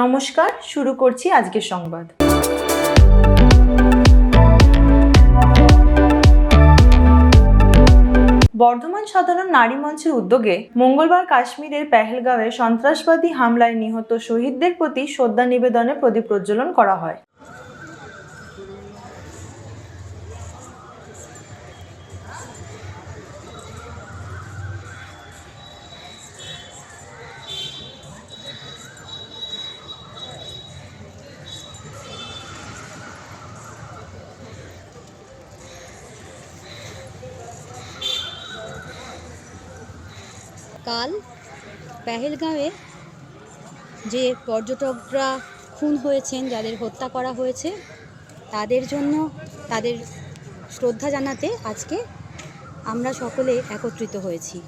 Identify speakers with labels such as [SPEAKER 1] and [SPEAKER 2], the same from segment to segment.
[SPEAKER 1] নমস্কার, শুরু করছি আজকের সংবাদ। বর্ধমান সাধারণ নারী মঞ্চের উদ্যোগে মঙ্গলবার কাশ্মীরের পেহেলগাঁওয়ে সন্ত্রাসবাদী হামলায় নিহত শহীদদের প্রতি শ্রদ্ধা নিবেদনে প্রদীপ প্রজ্বলন করা হয়।
[SPEAKER 2] কাল পেহেলগাঁওয়ে যে পর্যটকরা খুন হয়েছেন, যাদের হত্যা করা হয়েছে, তাদের জন্য তাদের শ্রদ্ধা জানাতে আজকে আমরা সকলে একত্রিত হয়েছি।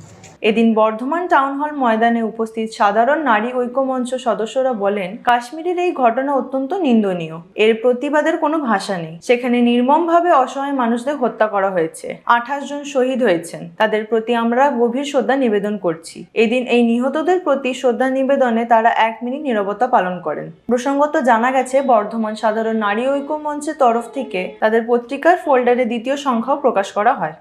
[SPEAKER 1] এদিন বর্ধমান টাউন হল ময়দানে উপস্থিত সাধারণ নারী ঐক্যমঞ্চ সদস্যরা বলেন, কাশ্মীরের এই ঘটনা অত্যন্ত নিন্দনীয়। এর প্রতিবাদের কোনো ভাষা নেই। সেখানে নির্মমভাবে অসহায় মানুষদের হত্যা করা হয়েছে। আঠাশ জন শহীদ হয়েছেন। তাদের প্রতি আমরা গভীর শ্রদ্ধা নিবেদন করছি। এদিন এই নিহতদের প্রতি শ্রদ্ধা নিবেদনে তারা এক মিনিট নিরবতা পালন করেন। প্রসঙ্গত জানা গেছে, বর্ধমান সাধারণ নারী ঐক্য মঞ্চের তরফ থেকে তাদের পত্রিকার ফোল্ডারে দ্বিতীয় সংখ্যাও প্রকাশ করা হয়।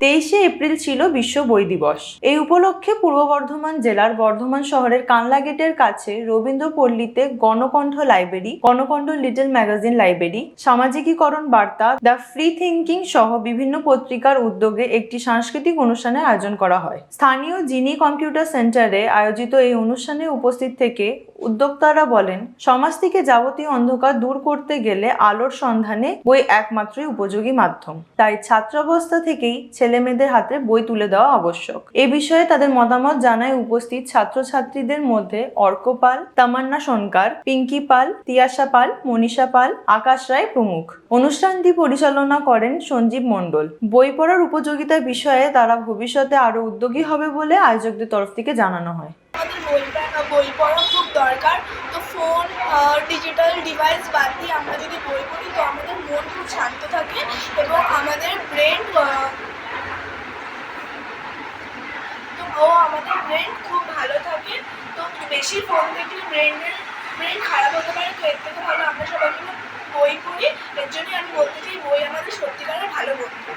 [SPEAKER 1] তেইশে এপ্রিল ছিল বিশ্ব বই দিবস। এই উপলক্ষে পূর্ব বর্ধমান জেলার বর্ধমান শহরের কানলা গেটের কাছে রবীন্দ্রপল্লীতে Ganakantha library, Ganakantha little magazine library, সামাজিকীকরণ বার্তা, দ্য ফ্রি থিঙ্কিং সহ বিভিন্ন পত্রিকার উদ্যোগে একটি সাংস্কৃতিক অনুষ্ঠানের আয়োজন করা হয়। স্থানীয় জিনি কম্পিউটার সেন্টারে আয়োজিত এই অনুষ্ঠানে উপস্থিত থেকে উদ্যোক্তারা বলেন, সমাজ থেকে যাবতীয় অন্ধকার দূর করতে গেলে আলোর সন্ধানে বই একমাত্রই উপযোগী মাধ্যম। তাই ছাত্রাবস্থা থেকেই ছেলে মেয়েদের হাতে বই তুলে দেওয়া আবশ্যক। এ বিষয়ে তাদের মতামত জানায় উপস্থিত ছাত্রছাত্রীদের মধ্যে অর্ক পাল, তামান্না সোনকার, পিঙ্কি পাল, তিয়াশা পাল, মনীষা পাল, আকাশ রায় প্রমুখ। অনুষ্ঠানটি পরিচালনা করেন সঞ্জীব মণ্ডল। বই পড়ার উপযোগিতা বিষয়ে তারা ভবিষ্যতে আরও উদ্যোগী হবে বলে আয়োজকদের তরফ থেকে জানানো হয়।
[SPEAKER 3] বই পড়া দরকার। তো ফোন ডিজিটাল ডিভাইস বাদ দিয়ে আমরা যদি বই পড়ি তো আমাদের মন খুব শান্ত থাকে এবং আমাদের ব্রেন তো ও আমাদের ব্রেন খুব ভালো থাকে। তো বেশি ফোন দেখলে ব্রেনের ব্রেন খারাপ হতে পারে। তো এর থেকে ভালো আমরা সবাই মিলে বই পড়ি। এর জন্যই আমি বলতে চাই বই আমাদের সত্যিকারের ভালো বন্ধু।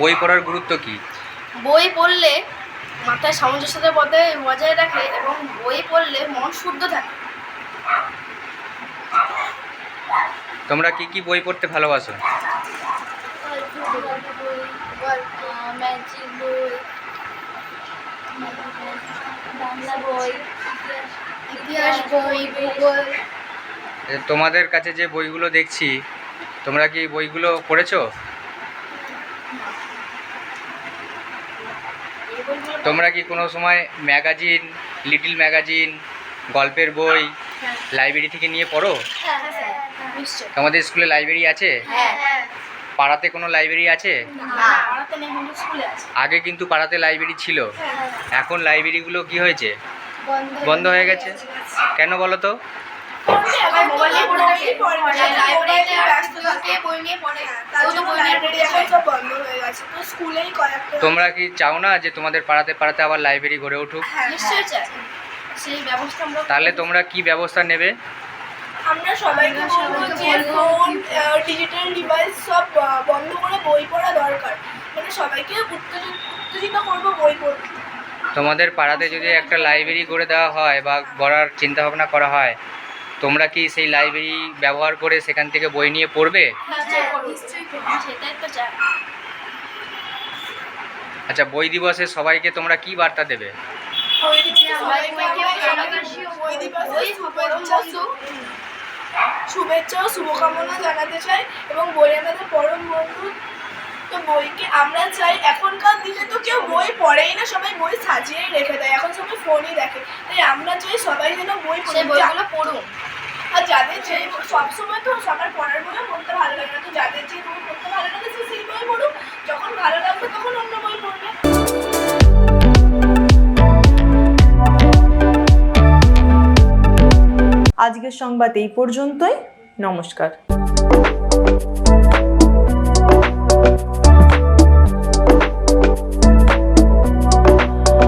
[SPEAKER 4] বই পড়ার গুরুত্ব কি?
[SPEAKER 5] বই পড়লে মাথায় সামঞ্জস্যতা বজায় বজায় রাখে এবং বই পড়লে মন শুদ্ধ থাকে।
[SPEAKER 4] তোমরা কি কি বই পড়তে ভালোবাসো?
[SPEAKER 5] ম্যাজিক বই বাংলা বই ইতিহাস বই ভূগোল।
[SPEAKER 4] তোমাদের কাছে যে বইগুলো দেখছি তোমরা কি বইগুলো পড়েছো? তোমরা কি কোনো সময় ম্যাগাজিন, লিটল ম্যাগাজিন, গল্পের বই লাইব্রেরি থেকে নিয়ে পড়ো? তোমাদের স্কুলে লাইব্রেরি আছে? পাড়াতে কোনো লাইব্রেরি আছে? আগে কিন্তু পাড়াতে লাইব্রেরি ছিল। এখন লাইব্রেরিগুলো কি হয়েছে? বন্ধ হয়ে গেছে। কেন বলো তো?
[SPEAKER 3] সবাই মোবাইলে পড়ে থাকে
[SPEAKER 5] লাইব্রেরিতে
[SPEAKER 3] ব্যস্ত থাকে
[SPEAKER 5] থাকে বই নিয়ে পড়ে
[SPEAKER 3] তার জন্য লাইব্রেরি এখন সব বন্ধ হয়ে গেছে তো স্কুলেই কয়েকটা
[SPEAKER 4] তোমরা কি চাও না যে তোমাদের পাড়াতে পাড়াতে আবার লাইব্রেরি গড়ে উঠুক?
[SPEAKER 3] হ্যাঁ,
[SPEAKER 5] নিশ্চয়ই চাই। সেই ব্যবস্থা আমরা
[SPEAKER 4] তাহলে তোমরা কি ব্যবস্থা নেবে?
[SPEAKER 3] আমরা সবাইকে বলব যে ফোন ডিজিটাল ডিভাইস সব বন্ধ করে বই পড়া দরকার। মানে সবাইকে উত্তেজিত উত্তেজিত করব বই পড়তে।
[SPEAKER 4] তোমাদের পাড়াতে যদি একটা লাইব্রেরি গড়ে দেওয়া হয় বা গড়ার চিন্তা ভাবনা করা হয় তোমরা কি সেই লাইব্রেরি ব্যবহার করে সেখান থেকে বই নিয়ে পড়বে?
[SPEAKER 5] চাই।
[SPEAKER 4] আচ্ছা বই দিবসে সবাইকে তোমরা কি বার্তা দেবে?
[SPEAKER 3] শুভেচ্ছা ও শুভকামনা জানাতে চাই এবং বই আমাদের পরম বন্ধু। তো বইকে আমরা চাই এখনকার দিনে তো কেউ বই পড়েই না সবাই বই সাজিয়েই রেখে দেয়। এখন ফোনই দেখে। তাই আমরা চাই সবাই যেন বই পড়ে
[SPEAKER 5] বইগুলো পড়ুন।
[SPEAKER 3] আর যাদের যে সবসময় তো সবার পড়ার বইও পড়তে ভালো লাগে না তো যাদের যে বই পড়তে ভালো লাগে সে সেই বই পড়ুক। যখন ভালো লাগবে তখন অন্য বই পড়বে।
[SPEAKER 1] আজকের সংবাদ এই পর্যন্তই। নমস্কার।